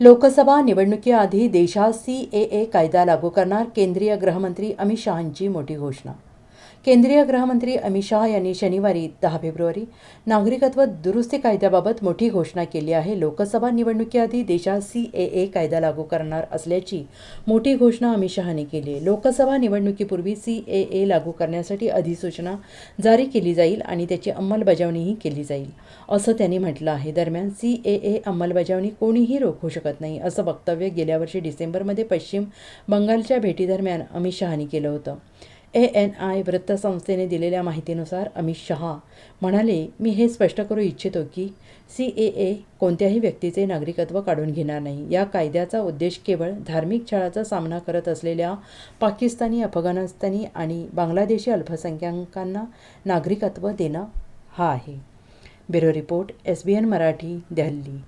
लोकसभा निवडणुकीआधी देशात सी ए ए कायदा लागू करणार केंद्रीय गृहमंत्री अमित शहांची मोठी घोषणा. केंद्रीय गृहमंत्री अमित शहा यांनी शनिवारी दहा फेब्रुवारी नागरिकत्व दुरुस्ती कायद्याबाबत मोठी घोषणा केली आहे. लोकसभा निवडणुकीआधी देशात सी ए ए कायदा लागू करणार असल्याची मोठी घोषणा अमित शहाने केली आहे. लोकसभा निवडणुकीपूर्वी सी ए ए लागू करण्यासाठी अधिसूचना जारी केली जाईल आणि त्याची अंमलबजावणीही केली जाईल असं त्यांनी म्हटलं आहे. दरम्यान सी ए ए अंमलबजावणी कोणीही रोखू शकत नाही असं वक्तव्य गेल्या वर्षी डिसेंबरमध्ये पश्चिम बंगालच्या भेटीदरम्यान अमित शहानी केलं होतं. ए एन आय वृत्तसंस्थेने दिलेल्या माहितीनुसार अमित शहा म्हणाले मी हे स्पष्ट करू इच्छितो की सी ए ए कोणत्याही व्यक्तीचे नागरिकत्व काढून घेणार नाही. या कायद्याचा उद्देश केवळ धार्मिक छळाचा सामना करत असलेल्या पाकिस्तानी अफगाणिस्तानी आणि बांगलादेशी अल्पसंख्याकांना नागरिकत्व देणं हा आहे. Bureau report S B N Marathi Delhi.